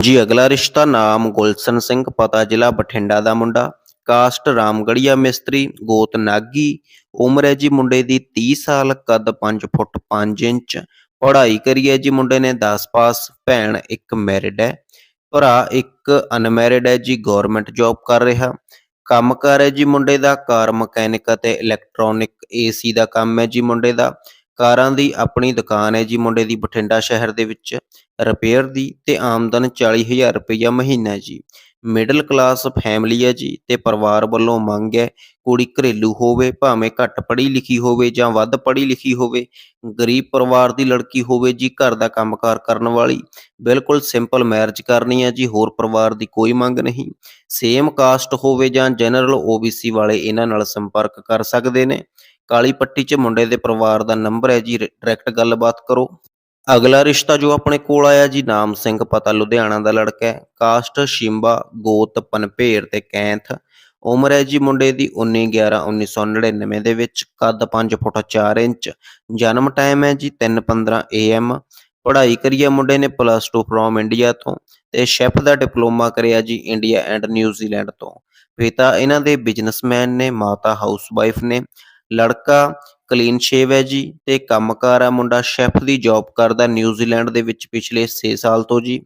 ਜੀ, ਅਗਲਾ ਰਿਸ਼ਤਾ ਨਾਮ ਗੁਲਸ਼ਨ ਸਿੰਘ, ਪਤਾ ਜ਼ਿਲ੍ਹਾ ਬਠਿੰਡਾ ਦਾ ਮੁੰਡਾ। ਕਾਸਟ ਰਾਮਗੜੀਆ ਮਿਸਤਰੀ, ਗੋਤ ਨਾਗੀ। ਉਮਰ ਹੈ ਜੀ ਮੁੰਡੇ ਦੀ 30 ਸਾਲ, ਕੱਦ 5 ਫੁੱਟ 5 ਇੰਚ। ਪੜ੍ਹਾਈ ਕਰੀ ਹੈ ਜੀ ਮੁੰਡੇ ਨੇ 10 ਪਾਸ, ਭੈਣ ਇੱਕ ਮੈਰਿਡ ਹੈ। ਭਰਾ ਇੱਕ ਅਨਮੈਰਿਡ ਹੈ ਜੀ ਗਵਰਨਮੈਂਟ ਜੌਬ ਕਰ ਰਿਹਾ। ਕੰਮ ਕੰਮਕਾਰ ਹੈ ਜੀ ਮੁੰਡੇ ਦਾ, ਕਾਰ ਮਕੈਨਿਕ ਅਤੇ ਇਲੈਕਟ੍ਰੋਨਿਕ ਏਸੀ ਦਾ ਕੰਮ ਹੈ ਜੀ ਮੁੰਡੇ ਦਾ। ਕਾਰਾਂ ਦੀ ਆਪਣੀ ਦੁਕਾਨ ਹੈ ਜੀ, ਮੁੰਡੇ ਦੀ ਬਠਿੰਡਾ ਸ਼ਹਿਰ ਦੇ ਵਿੱਚ। ਰਿਪੇਅਰ ਦੀ ਤੇ ਆਮਦਨ 40000 ਰੁਪਈਆ ਮਹੀਨਾ ਜੀ। ਮਿਡਲ ਕਲਾਸ ਫੈਮਿਲੀ ਹੈ ਜੀ ਤੇ ਪਰਿਵਾਰ ਵੱਲੋਂ ਮੰਗ ਹੈ, ਕੁੜੀ ਘਰੇਲੂ ਹੋਵੇ, ਭਾਵੇਂ ਘੱਟ ਪੜ੍ਹੀ ਲਿਖੀ ਹੋਵੇ ਜਾਂ ਵੱਧ ਪੜ੍ਹੀ ਲਿਖੀ ਹੋਵੇ, ਗਰੀਬ ਪਰਿਵਾਰ ਦੀ ਲੜਕੀ ਹੋਵੇ ਜੀ, ਘਰ ਦਾ ਕੰਮਕਾਰ ਕਰਨ ਵਾਲੀ। ਬਿਲਕੁਲ ਸਿੰਪਲ ਮੈਰਿਜ ਕਰਨੀ ਹੈ ਜੀ, ਹੋਰ ਪਰਿਵਾਰ ਦੀ ਕੋਈ ਮੰਗ ਨਹੀਂ। ਸੇਮ ਕਾਸਟ ਹੋਵੇ ਜਾਂ ਜਨਰਲ ਓਬੀਸੀ ਵਾਲੇ ਇਹਨਾਂ ਨਾਲ ਸੰਪਰਕ ਕਰ ਸਕਦੇ ਨੇ। ਕਾਲੀ ਪੱਟੀ 'ਚ ਮੁੰਡੇ ਦੇ ਪਰਿਵਾਰ ਦਾ ਨੰਬਰ ਹੈ ਜੀ ਡਾਇਰੈਕਟ ਗੱਲਬਾਤ ਕਰੋ। ਅਗਲਾ ਰਿਸ਼ਤਾ ਜੋ ਆਪਣੇ ਕੋਲ ਆਇਆ ਜੀ, ਨਾਮ ਸਿੰਘ, ਪਤਾ ਲੁਧਿਆਣਾ ਦਾ ਲੜਕਾ ਹੈ। ਕਾਸਟ, ਸ਼ਿੰਬਾ, ਗੋਤ ਪਨਪੇਰ ਤੇ ਕੈਂਥ। ਉਮਰ ਹੈ ਜੀ ਮੁੰਡੇ ਦੀ 19 11 1999 ਦੇ ਵਿੱਚ, ਕੱਦ 5 ਫੁੱਟ 4 ਇੰਚ। ਜਨਮ ਟਾਈਮ ਹੈ ਜੀ 3:15 AM ਪੜ੍ਹਾਈ ਕਰੀ ਹੈ ਮੁੰਡੇ ਨੇ ਪਲੱਸ 2 ਫਰੋਮ ਇੰਡੀਆ ਤੋਂ ਤੇ ਸ਼ੈਫ ਦਾ ਡਿਪਲੋਮਾ ਕਰਿਆ ਜੀ ਇੰਡੀਆ ਐਂਡ ਨਿਊਜ਼ੀਲੈਂਡ ਤੋਂ। ਪਿਤਾ ਇਹਨਾਂ ਦੇ ਬਿਜ਼ਨਸਮੈਨ ਨੇ, ਮਾਤਾ ਹਾਊਸਵਾਈਫ ਨੇ। ਲੜਕਾ, ਕਲੀਨ ਸ਼ੇਵ ਹੈ ਜੀ ਤੇ ਕੰਮਕਾਰ ਹੈ ਮੁੰਡਾ ਸ਼ੈਫ ਦੀ ਜੌਬ ਕਰਦਾ ਨਿਊਜ਼ੀਲੈਂਡ ਦੇ ਵਿੱਚ ਪਿਛਲੇ 6 ਸਾਲ ਤੋਂ ਜੀ।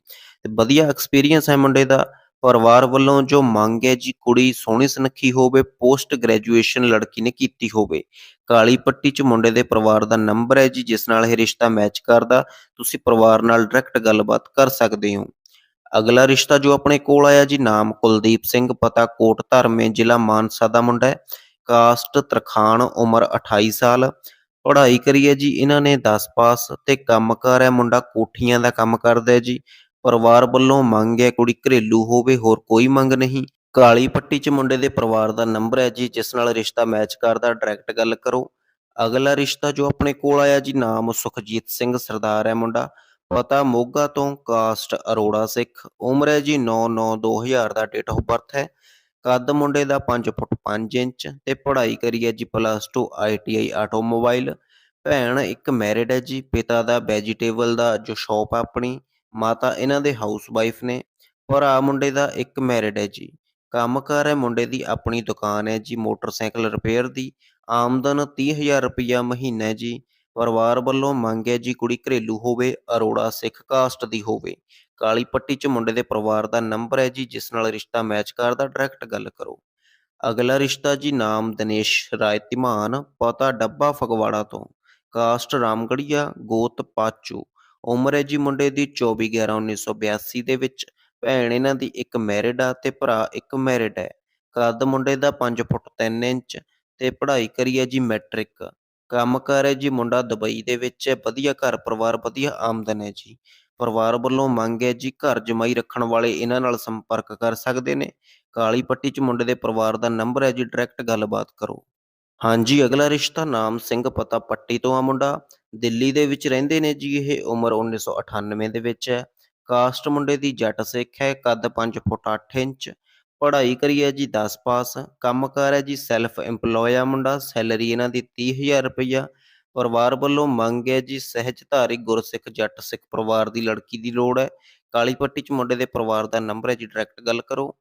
ਤੇ ਵਧੀਆ ਐਕਸਪੀਰੀਅੰਸ ਹੈ ਮੁੰਡੇ ਦਾ। ਪਰਿਵਾਰ ਵੱਲੋਂ ਜੋ ਮੰਗ ਹੈ ਜੀ, ਕੁੜੀ ਸੋਹਣੀ ਸੁਨੱਖੀ ਹੋਵੇ ਪੋਸਟ ਗ੍ਰੈਜੂਏਸ਼ਨ ਲੜਕੀ ਨੇ ਕੀਤੀ ਹੋਵੇ। ਕਾਲੀ ਪੱਟੀ 'ਚ ਮੁੰਡੇ ਦੇ ਪਰਿਵਾਰ ਦਾ ਨੰਬਰ ਹੈ ਜੀ, ਜਿਸ ਨਾਲ ਇਹ ਰਿਸ਼ਤਾ ਮੈਚ ਕਰਦਾ। ਤੁਸੀਂ ਪਰਿਵਾਰ ਨਾਲ ਡਾਇਰੈਕਟ ਗੱਲਬਾਤ ਕਰ ਸਕਦੇ ਹੋ। ਅਗਲਾ ਰਿਸ਼ਤਾ ਜੋ ਆਪਣੇ ਕੋਲ ਆਇਆ ਜੀ, ਨਾਮ ਕੁਲਦੀਪ ਸਿੰਘ, ਪਤਾ ਕੋਟ ਧਰਮੇ ਜ਼ਿਲ੍ਹਾ ਮਾਨਸਾ ਦਾ ਮੁੰਡਾ ਹੈ। ਕਾਸਟ ਤਰਖਾਣ ਉਮਰ 28 ਸਾਲ। ਪੜ੍ਹਾਈ ਕਰੀ ਹੈ ਜੀ, ਇਹਨਾਂ ਨੇ 10 ਪਾਸ ਤੇ ਕੰਮਕਾਰ ਹੈ। ਮੁੰਡਾ ਕੋਠੀਆਂ ਦਾ ਕੰਮ ਕਰਦਾ ਹੈ ਜੀ। ਪਰਿਵਾਰ ਵੱਲੋਂ ਮੰਗ ਹੈ, ਕੁੜੀ ਘਰੇਲੂ ਹੋਵੇ, ਹੋਰ ਕੋਈ ਮੰਗ ਨਹੀਂ। ਕਾਲੀ ਪੱਟੀ 'ਚ ਮੁੰਡੇ ਦੇ ਪਰਿਵਾਰ ਦਾ ਨੰਬਰ ਹੈ ਜੀ, ਜਿਸ ਨਾਲ ਰਿਸ਼ਤਾ ਮੈਚ ਕਰਦਾ। ਡਾਇਰੈਕਟ ਗੱਲ ਕਰੋ। ਅਗਲਾ ਰਿਸ਼ਤਾ ਜੋ ਆਪਣੇ ਕੋਲ ਆਇਆ ਜੀ, ਨਾਮ ਸੁਖਜੀਤ ਸਿੰਘ ਸਰਦਾਰ ਹੈ ਮੁੰਡਾ। ਪਤਾ ਮੋਗਾ ਤੋਂ ਕਾਸਟ ਅਰੋੜਾ ਸਿੱਖ। ਉਮਰ ਹੈ ਜੀ 9/9/2000 ਦਾ ਡੇਟ ਆਫ ਬਰਥ ਹੈ। ਕੱਦ ਮੁੰਡੇ ਦਾ 5 ਫੁੱਟ 5 ਇੰਚ ਤੇ ਪੜ੍ਹਾਈ ਕਰੀ ਹੈ ਜੀ ਪਲੱਸ 2 ਆਈਟੀਆਈ ਆਟੋਮੋਬਾਈਲ ਭੈਣ ਇੱਕ ਮੈਰਿਡ ਹੈ ਜੀ, ਪਿਤਾ ਦਾ ਵੈਜੀਟੇਬਲ ਦਾ ਜੋ ਸ਼ਾਪ ਆਪਣੀ, ਮਾਤਾ ਇਹਨਾਂ ਦੇ ਹਾਊਸ ਵਾਈਫ ਨੇ। ਭਰਾ ਮੁੰਡੇ ਦਾ ਇੱਕ ਮੈਰਿਡ ਹੈ ਜੀ। ਕੰਮਕਾਰ ਹੈ ਮੁੰਡੇ ਦੀ ਆਪਣੀ ਦੁਕਾਨ ਹੈ ਜੀ, ਮੋਟਰਸਾਈਕਲ ਰਿਪੇਅਰ ਦੀ। ਆਮਦਨ 30000 ਰੁਪਈਆ ਮਹੀਨਾ ਹੈ ਜੀ। ਪਰਿਵਾਰ ਵੱਲੋਂ ਮੰਗ ਹੈ ਜੀ ਕੁੜੀ ਘਰੇਲੂ ਹੋਵੇ, ਅਰੋੜਾ ਸਿੱਖ ਕਾਸਟ ਦੀ ਹੋਵੇ। ਕਾਲੀ ਪੱਟੀ 'ਚ ਮੁੰਡੇ ਦੇ ਪਰਿਵਾਰ ਦਾ ਨੰਬਰ ਹੈ ਜੀ, ਜਿਸ ਨਾਲ ਰਿਸ਼ਤਾ ਮੈਚ ਕਰਦਾ ਡਾਇਰੈਕਟ ਗੱਲ ਕਰੋ। ਅਗਲਾ ਰਿਸ਼ਤਾ ਜੀ ਨਾਮ ਦਿਨੇਸ਼ ਰਾਏ ਧੀਮਾਨ, ਪਤਾ ਡੱਬਾ ਫਗਵਾੜਾ ਤੋਂ। ਕਾਸਟ ਰਾਮਗੜੀਆ, ਗੋਤ ਪਾਚੂ। ਉਮਰ ਹੈ ਜੀ ਮੁੰਡੇ ਦੀ 24 11 1982 ਦੇ ਵਿੱਚ। ਭੈਣ ਇਹਨਾਂ ਦੀ ਇੱਕ ਮੈਰਿਡ ਆ ਤੇ ਭਰਾ ਇੱਕ ਮੈਰਿਡ ਹੈ। ਕੱਦ ਮੁੰਡੇ ਦਾ 5 ਫੁੱਟ 3 ਇੰਚ ਤੇ ਪੜ੍ਹਾਈ ਕਰੀ ਹੈ ਜੀ ਮੈਟ੍ਰਿਕ ਕੰਮਕਾਰ ਹੈ ਜੀ ਮੁੰਡਾ ਦੁਬਈ ਦੇ ਵਿੱਚ ਹੈ, ਵਧੀਆ ਘਰ ਪਰਿਵਾਰ, ਵਧੀਆ ਆਮਦਨ ਹੈ ਜੀ। ਪਰਿਵਾਰ ਵੱਲੋਂ ਮੰਗ ਹੈ ਜੀ ਘਰ ਜਮਾਈ ਰੱਖਣ ਵਾਲੇ ਇਹਨਾਂ ਨਾਲ ਸੰਪਰਕ ਕਰ ਸਕਦੇ ਨੇ। ਕਾਲੀ ਪੱਟੀ 'ਚ ਮੁੰਡੇ ਦੇ ਪਰਿਵਾਰ ਦਾ ਨੰਬਰ ਹੈ ਜੀ ਡਾਇਰੈਕਟ ਗੱਲਬਾਤ ਕਰੋ। ਹਾਂਜੀ, ਅਗਲਾ ਰਿਸ਼ਤਾ ਨਾਮ ਸਿੰਘ ਪਤਾ ਪੱਟੀ ਤੋਂ ਆ ਮੁੰਡਾ। ਦਿੱਲੀ ਦੇ ਵਿੱਚ ਰਹਿੰਦੇ ਨੇ ਜੀ, ਇਹ ਉਮਰ 1998 ਦੇ ਵਿੱਚ ਹੈ। ਕਾਸਟ ਮੁੰਡੇ ਦੀ ਜੱਟ ਸਿੱਖ ਹੈ, ਕੱਦ 5 ਫੁੱਟ 8 ਇੰਚ। ਪੜ੍ਹਾਈ ਕਰੀ ਹੈ ਜੀ 10 ਪਾਸ। ਕੰਮਕਾਰ ਹੈ ਜੀ ਸੈਲਫ EMPLOYE ਆ ਮੁੰਡਾ। ਸੈਲਰੀ ਇਹਨਾਂ ਦੀ 30000 ਰੁਪਈਆ। ਪਰਿਵਾਰ ਵੱਲੋਂ ਮੰਗ ਹੈ ਜੀ, ਸਹਿਜਧਾਰੀ ਗੁਰਸਿੱਖ, ਜੱਟ ਸਿੱਖ ਪਰਿਵਾਰ ਦੀ ਲੜਕੀ ਦੀ ਲੋੜ ਹੈ। ਕਾਲੀ ਪੱਟੀ 'ਚ ਮੁੰਡੇ ਦੇ ਪਰਿਵਾਰ ਦਾ ਨੰਬਰ ਹੈ ਜੀ ਡਾਇਰੈਕਟ ਗੱਲ ਕਰੋ।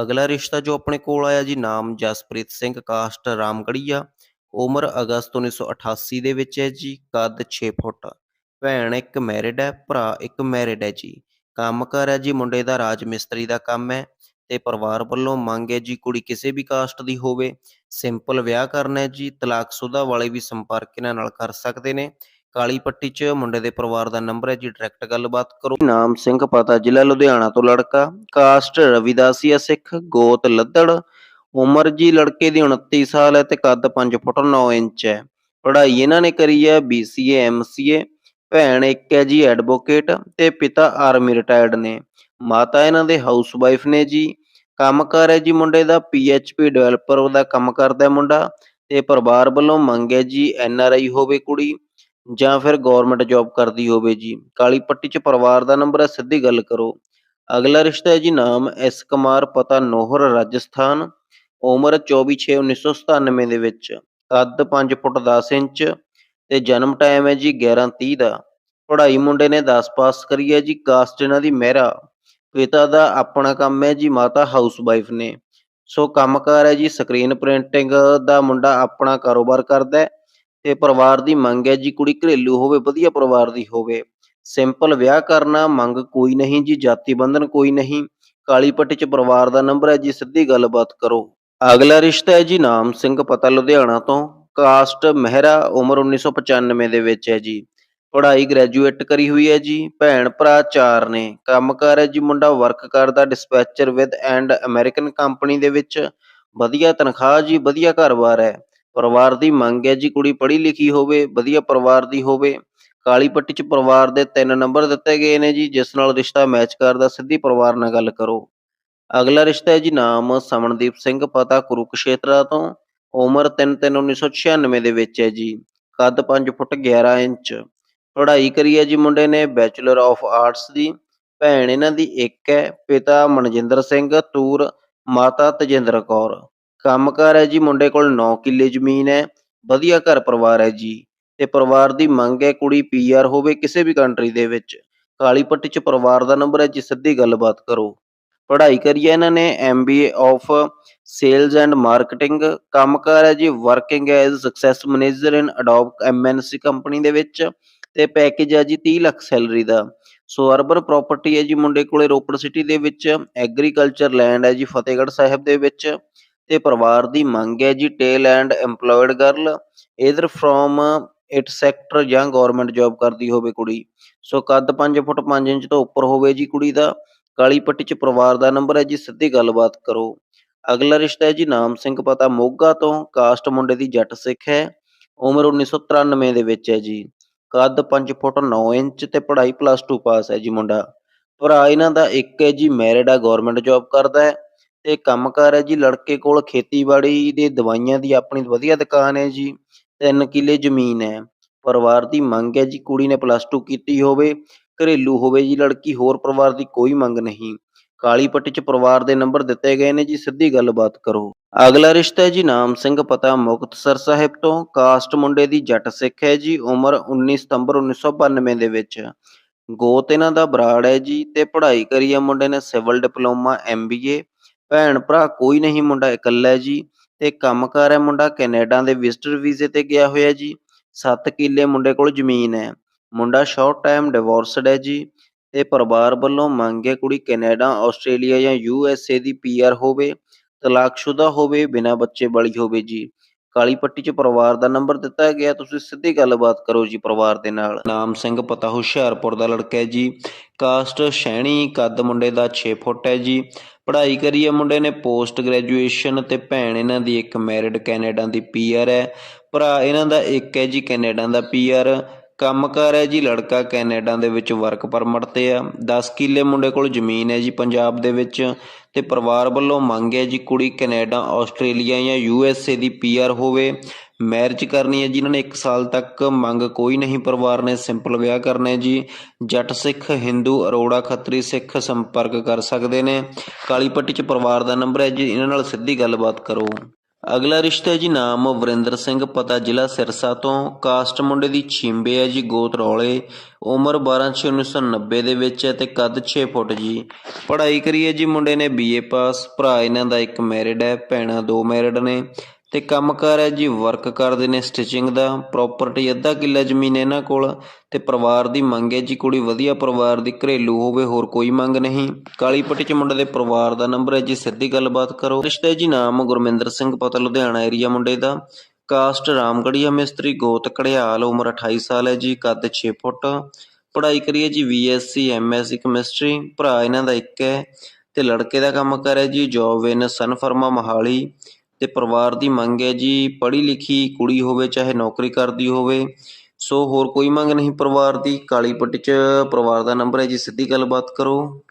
ਅਗਲਾ ਰਿਸ਼ਤਾ ਜੋ ਆਪਣੇ ਕੋਲ ਆਇਆ ਜੀ, ਨਾਮ ਜਸਪ੍ਰੀਤ ਸਿੰਘ, ਕਾਸਟ ਰਾਮਗੜੀਆ। ਉਮਰ ਅਗਸਤ 1988 ਦੇ ਵਿੱਚ ਹੈ ਜੀ, ਕੱਦ 6 ਫੁੱਟ। ਭੈਣ ਇੱਕ ਮੈਰਿਡ ਹੈ, ਭਰਾ ਇੱਕ ਮੈਰਿਡ ਹੈ ਜੀ। ਕੰਮ ਕੰਮਕਾਰ ਹੈ ਜੀ, ਮੁੰਡੇ ਦਾ ਰਾਜ ਮਿਸਤਰੀ ਦਾ ਕੰਮ ਹੈ। ਤੇ ਪਰਿਵਾਰ ਵੱਲੋਂ ਮੰਗ ਹੈ ਜੀ ਕੁੜੀ ਕਿਸੇ ਵੀ ਕਾਸਟ ਦੀ ਹੋਵੇ। ਸਿੰਪਲ ਵਿਆਹ ਕਰਨਾ ਹੈ ਜੀ ਤਲਾਕਸ਼ੁਦਾ ਵਾਲੇ ਵੀ ਸੰਪਰਕ ਇਹਨਾਂ ਨਾਲ ਕਰ ਸਕਦੇ ਨੇ। ਕਾਲੀ ਪੱਟੀ 'ਚ ਮੁੰਡੇ ਦੇ ਪਰਿਵਾਰ ਦਾ ਨੰਬਰ ਹੈ ਜੀ, ਡਾਇਰੈਕਟ ਗੱਲਬਾਤ ਕਰੋ। ਨਾਮ ਸਿੰਘ ਪਤਾ, ਜ਼ਿਲ੍ਹਾ ਲੁਧਿਆਣਾ ਤੋਂ ਲੜਕਾ, ਕਾਸਟ ਰਵਿਦਾਸੀਆ ਸਿੱਖ, ਗੋਤ ਲੱਦੜ। ਉਮਰ ਜੀ ਲੜਕੇ ਦੀ 29 ਸਾਲ ਹੈ ਤੇ ਕੱਦ 5 ਫੁੱਟ 9 ਇੰਚ ਹੈ। ਪੜ੍ਹਾਈ ਇਹਨਾਂ ਨੇ ਕਰੀ ਹੈ BCA MCA ਭੈਣ ਇੱਕ ਹੈ ਜੀ ਐਡਵੋਕੇਟ ਤੇ ਪਿਤਾ ਆਰਮੀ ਰਿਟਾਇਰਡ ਨੇ। ਮਾਤਾ ਇਹਨਾਂ ਦੇ ਹਾਊਸ ਵਾਈਫ ਨੇ ਜੀ। ਕੰਮਕਾਰ ਹੈ ਜੀ ਮੁੰਡੇ ਦਾ PHP ਡਿਵੈਲਪਰ ਦਾ ਕੰਮ ਕਰਦਾ ਹੈ ਮੁੰਡਾ ਤੇ ਪਰਿਵਾਰ ਵੱਲੋਂ ਮੰਗ ਹੈ ਜੀ NRI ਹੋਵੇ ਕੁੜੀ ਜਾਂ ਫਿਰ ਗਵਰਨਮੈਂਟ ਜੌਬ ਕਰਦੀ ਹੋਵੇ ਜੀ। ਕਾਲੀ ਪੱਟੀ 'ਚ ਪਰਿਵਾਰ ਦਾ ਨੰਬਰ ਹੈ, ਸਿੱਧੀ ਗੱਲ ਕਰੋ। ਅਗਲਾ ਰਿਸ਼ਤਾ ਹੈ ਜੀ ਨਾਮ ਐਸ ਕੁਮਾਰ ਪਤਾ ਨੋਹਰ, ਰਾਜਸਥਾਨ, ਉਮਰ 24/6/1997 ਦੇ ਵਿੱਚ। ਕੱਦ 5 ਫੁੱਟ 10 ਇੰਚ ਤੇ ਜਨਮ ਟਾਈਮ ਹੈ ਜੀ 11:30 ਦਾ। ਪੜ੍ਹਾਈ ਮੁੰਡੇ ਨੇ 10 ਪਾਸ ਕਰੀ ਹੈ ਜੀ, ਕਾਸਟ ਇਹਨਾਂ ਦੀ ਮਹਿਰਾ। ਪਿਤਾ ਦਾ ਆਪਣਾ ਕੰਮ ਹੈ ਜੀ, ਮਾਤਾ ਹਾਊਸ ਵਾਈਫ ਨੇ। ਸੋ ਕੰਮਕਾਰ ਹੈ ਜੀ ਸਕਰੀਨ ਪ੍ਰਿੰਟਿੰਗ ਦਾ ਮੁੰਡਾ ਆਪਣਾ ਕਾਰੋਬਾਰ ਕਰਦਾ ਹੈ ਤੇ ਪਰਿਵਾਰ ਦੀ ਮੰਗ ਹੈ ਜੀ, ਕੁੜੀ ਘਰੇਲੂ ਹੋਵੇ, ਵਧੀਆ ਪਰਿਵਾਰ ਦੀ ਹੋਵੇ। ਸਿੰਪਲ ਵਿਆਹ ਕਰਨਾ, ਮੰਗ ਕੋਈ ਨਹੀਂ ਜੀ, ਜਾਤੀ ਬੰਧਨ ਕੋਈ ਨਹੀਂ। ਕਾਲੀ ਪੱਟੀ ਚ ਪਰਿਵਾਰ ਦਾ ਨੰਬਰ ਹੈ ਜੀ, ਸਿੱਧੀ ਗੱਲਬਾਤ ਕਰੋ। ਅਗਲਾ ਰਿਸ਼ਤਾ ਹੈ ਜੀ, ਨਾਮ ਸਿੰਘ, ਪਤਾ ਲੁਧਿਆਣਾ ਤੋਂ। ਕਾਸਟ ਮਹਿਰਾ, ਉਮਰ 1995 ਦੇ ਵਿੱਚ ਹੈ ਜੀ। ਪੜ੍ਹਾਈ ਗ੍ਰੈਜੂਏਟ ਕਰੀ ਹੋਈ ਹੈ ਜੀ। ਭੈਣ ਭਰਾ ਚਾਰ ਨੇ। ਕੰਮਕਾਰ ਹੈ ਜੀ ਮੁੰਡਾ। ਵਰਕ ਕਰਦਾ dispatcher with and American company ਦੇ ਵਿੱਚ। ਵਧੀਆ ਤਨਖਾਹ ਜੀ, ਵਧੀਆ ਘਰ-ਬਾਰ ਹੈ। ਪਰਿਵਾਰ ਦੀ ਮੰਗ ਹੈ ਜੀ ਕੁੜੀ ਪੜ੍ਹੀ ਲਿਖੀ ਹੋਵੇ, ਵਧੀਆ ਪਰਿਵਾਰ ਦੀ ਹੋਵੇ। ਕਾਲੀ ਪੱਟੀ ਚ ਪਰਿਵਾਰ ਦੇ ਤਿੰਨ ਨੰਬਰ ਦਿੱਤੇ ਗਏ ਨੇ ਜੀ। ਜਿਸ ਨਾਲ ਰਿਸ਼ਤਾ ਮੈਚ ਕਰਦਾ, ਸਿੱਧੀ ਪਰਿਵਾਰ ਨਾਲ ਗੱਲ ਕਰੋ। ਅਗਲਾ ਰਿਸ਼ਤਾ ਹੈ ਜੀ ਨਾਮ ਸਮਨਦੀਪ ਸਿੰਘ ਪਤਾ ਕੁਰੂਕਸ਼ੇਤਰਾ ਤੋਂ। ਉਮਰ 3-3-1996 ਦੇ ਵਿੱਚ ਹੈ ਜੀ। ਕੱਦ 5 ਫੁੱਟ 11 ਇੰਚ। ਪੜ੍ਹਾਈ ਕਰੀ ਹੈ ਜੀ ਮੁੰਡੇ ਨੇ ਬੈਚਲਰ ਆਫ ਆਰਟਸ ਦੀ। ਭੈਣ ਇਹਨਾਂ ਦੀ ਇੱਕ ਹੈ, ਪਿਤਾ ਮਨਜਿੰਦਰ ਸਿੰਘ, ਤੂਰ ਮਾਤਾ ਤਜਿੰਦਰ ਕੌਰ। ਕੰਮਕਾਰ ਹੈ ਜੀ ਮੁੰਡੇ ਕੋਲ 9 ਕਿੱਲੇ ਜ਼ਮੀਨ ਹੈ, ਵਧੀਆ ਘਰ ਪਰਿਵਾਰ ਹੈ ਜੀ। ਤੇ ਪਰਿਵਾਰ ਦੀ ਮੰਗ ਹੈ ਕੁੜੀ ਪੀਆਰ ਹੋਵੇ ਕਿਸੇ ਵੀ ਕੰਟਰੀ ਦੇ ਵਿੱਚ। ਕਾਲੀ ਪੱਟੀ ਚ ਪਰਿਵਾਰ ਦਾ ਨੰਬਰ ਹੈ ਜੀ, ਸਿੱਧੀ ਗੱਲਬਾਤ ਕਰੋ। ਪੜ੍ਹਾਈ ਕਰੀ ਹੈ ਇਹਨਾਂ ਨੇ MBA of sales and marketing ਕੰਮਕਾਰ ਹੈ ਜੀ working as success manager in Adobe MNC company ਦੇ ਵਿੱਚ। ਤੇ ਪੈਕੇਜ ਹੈ ਜੀ 30 ਲੱਖ ਸੈਲਰੀ ਦਾ। ਸੋ ਅਰਬਨ ਪ੍ਰਾਪਰਟੀ ਹੈ ਜੀ ਮੁੰਡੇ ਕੋਲੇ ਰੋਪੜ ਸਿਟੀ ਦੇ ਵਿੱਚ ਐਗਰੀਕਲਚਰ ਲੈਂਡ ਹੈ ਜੀ ਫਤਿਹਗੜ੍ਹ ਸਾਹਿਬ ਦੇ ਵਿੱਚ, ਤੇ ਪਰਿਵਾਰ ਦੀ ਮੰਗ ਹੈ ਜੀ tall and EMPLOYED girl either from IT sector ਜਾਂ ਗਵਰਨਮੈਂਟ ਜੌਬ ਕਰਦੀ ਹੋਵੇ ਕੁੜੀ। ਸੋ ਕੱਦ 5 ਫੁੱਟ 5 ਇੰਚ ਤੋਂ ਉੱਪਰ ਹੋਵੇ ਜੀ ਕੁੜੀ ਦਾ, ਕਾਲੀ ਪੱਟੀ ਚ ਪਰਿਵਾਰ ਦਾ ਨੰਬਰ ਹੈ ਜੀ, ਸਿੱਧੀ ਗੱਲਬਾਤ ਕਰੋ। ਅਗਲਾ ਰਿਸ਼ਤਾ ਹੈ ਜੀ ਨਾਮ ਸਿੰਘ ਪਤਾ ਮੋਗਾ ਤੋਂ ਕਾਸਟ ਮੁੰਡੇ ਦੀ ਜੱਟ ਸਿੱਖ ਹੈ, ਉਮਰ 1993 ਦੇ ਵਿੱਚ ਹੈ ਜੀ। ਕੱਦ 5 ਫੁੱਟ 9 ਇੰਚ ਤੇ ਪੜ੍ਹਾਈ ਪਲੱਸ 2 ਪਾਸ ਹੈ ਜੀ ਮੁੰਡਾ। ਭਰਾ ਇਹਨਾਂ ਦਾ ਇੱਕ ਹੈ ਜੀ ਮੈਰਿਡ ਆ ਗਵਰਨਮੈਂਟ ਜੌਬ ਕਰਦਾ ਹੈ ਤੇ ਕੰਮਕਾਰ ਹੈ ਜੀ, ਲੜਕੇ ਕੋਲ ਖੇਤੀਬਾੜੀ ਦੇ ਦਵਾਈਆਂ ਦੀ ਆਪਣੀ ਵਧੀਆ ਦੁਕਾਨ ਹੈ ਜੀ, ਤਿੰਨ ਕਿੱਲੇ ਜ਼ਮੀਨ ਹੈ। ਪਰਿਵਾਰ ਦੀ ਮੰਗ ਹੈ ਜੀ, ਕੁੜੀ ਨੇ ਪਲੱਸ 2 ਕੀਤੀ ਹੋਵੇ, ਘਰੇਲੂ ਹੋਵੇ ਜੀ, ਲੜਕੀ ਹੋਰ ਪਰਿਵਾਰ ਦੀ ਕੋਈ ਮੰਗ ਨਹੀਂ। ਕਾਲੀ ਪੱਟੀ ਚ ਪਰਿਵਾਰ ਦੇ ਨੰਬਰ ਦਿੱਤੇ ਗਏ ਨੇ ਜੀ, ਸਿੱਧੀ ਗੱਲਬਾਤ ਕਰੋ। ਅਗਲਾ ਰਿਸ਼ਤਾ ਹੈ ਜੀ, ਨਾਮ ਸਿੰਘ ਪਤਾ ਮੁਕਤਸਰ ਸਾਹਿਬ ਤੋਂ। ਕਾਸਟ ਮੁੰਡੇ ਦੀ ਜੱਟ ਸਿੱਖ ਹੈ ਜੀ, ਉਮਰ 19 ਸਤੰਬਰ 1992 ਦੇ ਵਿੱਚ। ਗੋਤ ਇਹਨਾਂ ਦਾ ਬਰਾੜ ਹੈ ਜੀ ਤੇ ਪੜ੍ਹਾਈ ਕਰੀ ਹੈ ਮੁੰਡੇ ਨੇ, ਸਿਵਲ ਡਿਪਲੋਮਾ ਐਮਬੀਏ ਭੈਣ ਭਰਾ ਕੋਈ ਨਹੀਂ, ਮੁੰਡਾ ਇਕੱਲਾ ਹੈ ਜੀ ਤੇ ਕੰਮਕਾਰ ਹੈ ਮੁੰਡਾ ਕੈਨੇਡਾ ਦੇ ਵਿਜ਼ਟਰ ਵੀਜ਼ੇ ਤੇ ਗਿਆ ਹੋਇਆ ਜੀ। 7 ਕਿੱਲੇ ਮੁੰਡੇ ਕੋਲ ਜ਼ਮੀਨ ਹੈ। ਮੁੰਡਾ ਸ਼ਾਰਟ ਟਾਈਮ ਡਿਵੋਰਸਡ ਹੈ ਜੀ। ਤੇ ਪਰਿਵਾਰ ਵੱਲੋਂ ਮੰਗ ਹੈ ਕੁੜੀ ਕੈਨੇਡਾ, ਆਸਟ੍ਰੇਲੀਆ ਜਾਂ ਯੂ ਐਸ ਏ ਦੀ ਪੀ ਆਰ ਹੋਵੇ, ਤਲਾਕਸ਼ੁਦਾ ਹੋਵੇ, ਬਿਨਾਂ ਬੱਚੇ ਵਾਲੀ ਹੋਵੇ ਜੀ। ਕਾਲੀ ਪੱਟੀ 'ਚ ਪਰਿਵਾਰ ਦਾ ਨੰਬਰ ਦਿੱਤਾ ਗਿਆ, ਤੁਸੀਂ ਸਿੱਧੀ ਗੱਲਬਾਤ ਕਰੋ ਜੀ ਪਰਿਵਾਰ ਦੇ ਨਾਲ। ਨਾਮ ਸਿੰਘ ਪਤਾ, ਹੁਸ਼ਿਆਰਪੁਰ ਦਾ ਲੜਕਾ ਹੈ ਜੀ। ਕਾਸਟ ਸ਼ੈਣੀ ਕੱਦ ਮੁੰਡੇ ਦਾ 6 ਫੁੱਟ ਹੈ ਜੀ। ਪੜ੍ਹਾਈ ਕਰੀ ਹੈ ਮੁੰਡੇ ਨੇ, ਪੋਸਟ ਗ੍ਰੈਜੂਏਸ਼ਨ ਤੇ ਭੈਣ ਇਹਨਾਂ ਦੀ ਇੱਕ ਮੈਰਿਡ ਕੈਨੇਡਾ ਦੀ ਪੀਆਰ ਹੈ। ਭਰਾ ਇਹਨਾਂ ਦਾ ਇੱਕ ਹੈ ਜੀ ਕੈਨੇਡਾ ਦਾ ਪੀਆਰ ਕੰਮ ਕੰਮਕਾਰ ਹੈ ਜੀ, ਲੜਕਾ ਕੈਨੇਡਾ ਦੇ ਵਿੱਚ ਵਰਕ ਪਰਮਿਟ ਤੇ ਆ। 10 ਕਿੱਲੇ ਮੁੰਡੇ ਕੋਲ ਜ਼ਮੀਨ ਹੈ ਜੀ ਪੰਜਾਬ ਦੇ ਵਿੱਚ ਤੇ ਪਰਿਵਾਰ ਵੱਲੋਂ ਮੰਗ ਹੈ ਜੀ ਕੁੜੀ ਕੈਨੇਡਾ, ਆਸਟ੍ਰੇਲੀਆ ਜਾਂ ਯੂ ਐੱਸ ਏ ਦੀ ਪੀਆਰ ਹੋਵੇ। ਮੈਰਿਜ ਕਰਨੀ ਹੈ ਜੀ, ਇਹਨਾਂ ਨੇ 1 ਸਾਲ ਤੱਕ ਮੰਗ ਕੋਈ ਨਹੀਂ, ਪਰਿਵਾਰ ਨੇ ਸਿੰਪਲ ਵਿਆਹ ਕਰਨਾ ਹੈ ਜੀ। ਜੱਟ ਸਿੱਖ, ਹਿੰਦੂ, ਅਰੋੜਾ, ਖੱਤਰੀ ਸਿੱਖ ਸੰਪਰਕ ਕਰ ਸਕਦੇ ਨੇ। ਕਾਲੀ ਪੱਟੀ 'ਚ ਪਰਿਵਾਰ ਦਾ ਨੰਬਰ ਹੈ ਜੀ, ਇਹਨਾਂ ਨਾਲ ਸਿੱਧੀ ਗੱਲਬਾਤ ਕਰੋ। ਅਗਲਾ ਰਿਸ਼ਤਾ ਹੈ ਜੀ ਨਾਮ ਵਰਿੰਦਰ ਸਿੰਘ, ਪਤਾ ਜ਼ਿਲ੍ਹਾ ਸਿਰਸਾ ਤੋਂ। ਕਾਸਟ ਮੁੰਡੇ ਦੀ ਛਿੰਬੇ ਹੈ ਜੀ, ਗੋਤ ਰੌਲੇ। ਉਮਰ 12/6/1990 ਦੇ ਵਿੱਚ ਹੈ ਤੇ ਕੱਦ 6 ਫੁੱਟ ਜੀ। ਪੜ੍ਹਾਈ ਕਰੀ ਹੈ ਜੀ ਮੁੰਡੇ ਨੇ ਬੀਏ ਪਾਸ। ਭਰਾ ਇਹਨਾਂ ਦਾ ਇੱਕ ਮੈਰਿਡ ਹੈ, ਭੈਣਾਂ ਦੋ ਮੈਰਿਡ ਨੇ। ਤੇ ਕੰਮਕਾਰ ਹੈ ਜੀ ਵਰਕ ਕਰਦੇ ਨੇ ਸਟਿਚਿੰਗ ਦਾ ਪ੍ਰਾਪਰਟੀ ਅੱਧਾ ਕਿੱਲਾ ਜ਼ਮੀਨ ਇਹਨਾਂ ਕੋਲ ਤੇ ਪਰਿਵਾਰ ਦੀ ਮੰਗ ਹੈ ਜੀ, ਕੁੜੀ ਵਧੀਆ ਪਰਿਵਾਰ ਦੀ ਘਰੇਲੂ ਹੋਵੇ, ਹੋਰ ਕੋਈ ਮੰਗ ਨਹੀਂ। ਕਾਲੀ ਪੱਟੀ ਚ ਮੁੰਡੇ ਦੇ ਪਰਿਵਾਰ ਦਾ ਨੰਬਰ ਹੈ ਜੀ, ਸਿੱਧੀ ਗੱਲਬਾਤ ਕਰੋ। ਰਿਸ਼ਤਾ ਹੈ ਜੀ, ਨਾਮ ਗੁਰਮਿੰਦਰ ਸਿੰਘ ਪਤਾ, ਲੁਧਿਆਣਾ ਏਰੀਆ ਮੁੰਡੇ ਦਾ। ਕਾਸਟ ਰਾਮਗੜੀਆ ਮਿਸਤਰੀ ਗੋਤ ਕੜਿਆਲ ਉਮਰ 28 ਸਾਲ ਹੈ ਜੀ, ਕੱਦ 6 ਫੁੱਟ। ਪੜ੍ਹਾਈ ਕਰੀ ਹੈ ਜੀ ਬੀਐਸਸੀ ਐਮਐਸਸੀ ਕੈਮਿਸਟਰੀ ਭਰਾ ਇਹਨਾਂ ਦਾ ਇੱਕ ਹੈ। ਤੇ ਲੜਕੇ ਦਾ ਕੰਮ ਕਰ ਹੈ ਜੀ ਜੋਬ ਇਨ ਸਨ ਫਰਮਾ ਮਹਾਲੀ। ਤੇ ਪਰਿਵਾਰ ਦੀ ਮੰਗ ਹੈ ਜੀ, ਪੜ੍ਹੀ ਲਿਖੀ ਕੁੜੀ ਹੋਵੇ, ਚਾਹੇ ਨੌਕਰੀ ਕਰਦੀ ਹੋਵੇ। ਸੋ ਹੋਰ ਕੋਈ ਮੰਗ ਨਹੀਂ ਪਰਿਵਾਰ ਦੀ? ਕਾਲੀ ਪੱਟੀ ਚ ਪਰਿਵਾਰ ਦਾ ਨੰਬਰ ਹੈ ਜੀ, ਸਿੱਧੀ ਗੱਲਬਾਤ ਕਰੋ।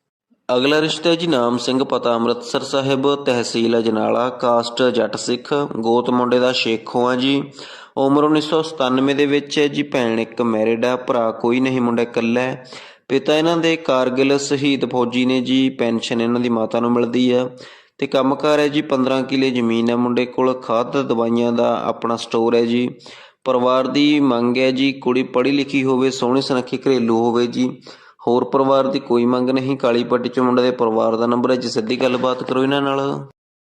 ਅਗਲਾ ਰਿਸ਼ਤਾ ਹੈ ਜੀ, ਨਾਮ ਸਿੰਘ ਪਤਾ, ਅੰਮ੍ਰਿਤਸਰ ਸਾਹਿਬ, ਤਹਿਸੀਲ ਅਜਨਾਲਾ, ਕਾਸਟ ਜੱਟ ਸਿੱਖ, ਗੋਤ ਮੁੰਡੇ ਦਾ ਸ਼ੇਖੋ ਆ ਜੀ। ਉਮਰ 1997 ਦੇ ਵਿੱਚ ਹੈ ਜੀ, ਭੈਣ ਇੱਕ ਮੈਰਿਡ ਆ, ਭਰਾ ਕੋਈ ਨਹੀਂ, ਮੁੰਡਾ ਇਕੱਲਾ ਹੈ। ਪਿਤਾ ਇਹਨਾਂ ਦੇ ਕਾਰਗਿਲ ਸ਼ਹੀਦ ਫੌਜੀ ਨੇ ਜੀ, ਪੈਨਸ਼ਨ ਇਹਨਾਂ ਦੀ ਮਾਤਾ ਨੂੰ ਮਿਲਦੀ ਆ। ਤੇ ਕੰਮਕਾਰ ਹੈ ਜੀ 15 ਕਿੱਲੇ ਜ਼ਮੀਨ ਹੈ ਮੁੰਡੇ ਕੋਲ, ਖਾਦ, ਦਵਾਈਆਂ ਦਾ ਆਪਣਾ ਸਟੋਰ ਹੈ ਜੀ। ਪਰਿਵਾਰ ਦੀ ਮੰਗ ਹੈ ਜੀ, ਕੁੜੀ ਪੜ੍ਹੀ ਲਿਖੀ ਹੋਵੇ, ਸੋਹਣੀ ਸੁਨੱਖੀ ਘਰੇਲੂ ਹੋਵੇ ਜੀ। ਹੋਰ ਪਰਿਵਾਰ ਦੀ ਕੋਈ ਮੰਗ ਨਹੀਂ, ਕਾਲੀ ਪੱਟੀ ਚ ਮੁੰਡੇ ਦੇ ਪਰਿਵਾਰ ਦਾ ਨੰਬਰ ਹੈ ਜੀ, ਸਿੱਧੀ ਗੱਲਬਾਤ ਕਰੋ ਇਹਨਾਂ ਨਾਲ।